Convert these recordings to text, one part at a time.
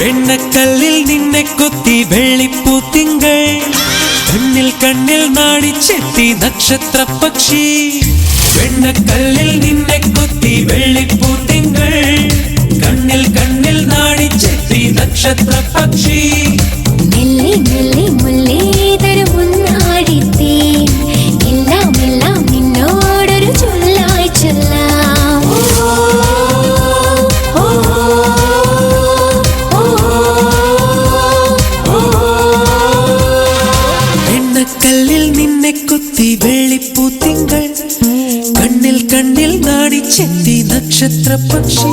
വെണ്ണക്കല്ലിൽ നിന്നെ കൊത്തി വെള്ളിപ്പൂ തിങ്കൾ. കണ്ണിൽ കണ്ണിൽ നാടിച്ചെത്തി നക്ഷത്ര പക്ഷി. വെണ്ണക്കല്ലിൽ നിന്നെ കൊത്തി വെള്ളിപ്പൂ തിങ്കൾ. നക്ഷത്ര പക്ഷി. മെല്ലെ മെല്ലെ മുല്ലേതൊരു മുന്നാടിത്തേ എല്ലാം എല്ലാം നിന്നോടൊരു ചൊല്ലായി ചൊല്ലാം. വെണ്ണക്കല്ലിൽ നിന്നെ കൊത്തി വെള്ളിപ്പൂ തിങ്കൾ. കണ്ണിൽ കണ്ണിൽ നാടിച്ചെത്തി നക്ഷത്ര പക്ഷി.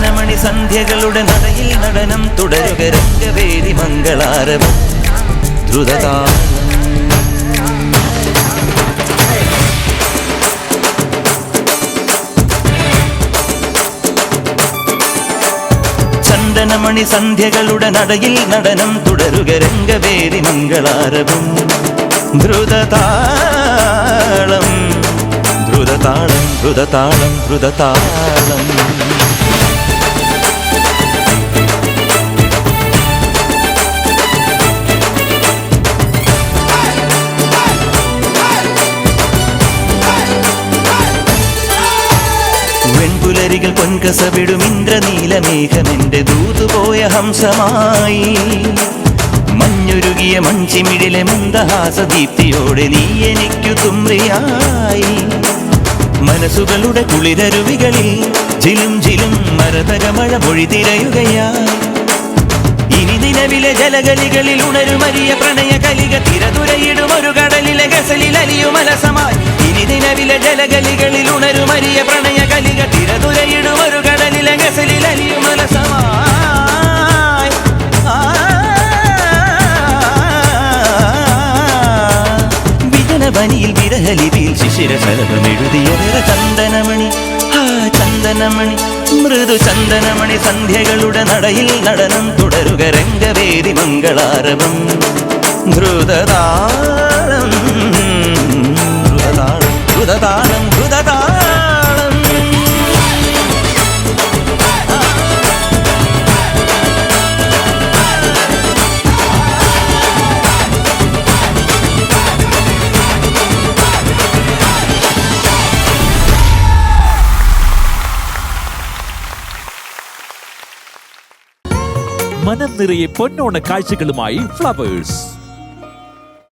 ചന്ദനമണി സന്ധ്യകളുടെ നടയിൽ നടനം തുടരുക രംഗവേദി മംഗളാരവം. ദ്രുതതാളം ചന്ദനമണി സന്ധ്യകളുടെ നടയിൽ നടനം തുടരുക രംഗവേദി മംഗളാരവം. ദ്രുതതാളം ദ്രുതതാളം ദ്രുതതാളം ദ്രുതതാളം വെൺപുലരികൾ പൊൻകസവിടും ഇന്ദ്രനീലമേഘമെന്റെ ദൂതുപോയ ഹംസമായി. മഞ്ഞുരുകിയ മഞ്ചിമിടിലെ മന്ദഹാസദീപ്തിയോടെ നീ എനിക്കു തുമ്രിയായി. മനസ്സുകളുടെ കുളിരരുവികളിൽ ജിലും ജിലും മരതകമഴ മൊഴി തിരയുകയായി ഇനി നിലവിലെ ജലഗലികളിൽ ഉണരുമരിയ പ്രണയ കലിക തിരതുരയിടും ഒരു കടലിലെ വിരഹലിതിയിൽ ശിശിര ശലഭമെഴുതിയ നിറ ചന്ദനമണി. ആ ചന്ദനമണി മൃദു ചന്ദനമണി സന്ധ്യകളുടെ നടയിൽ നടനം തുടരുക രംഗവേദി മംഗളാരവം. ധ്രുതതാളം മനം നിറയെ പൊന്നോണ കാഴ്ചകളുമായി ഫ്ലവേഴ്സ്.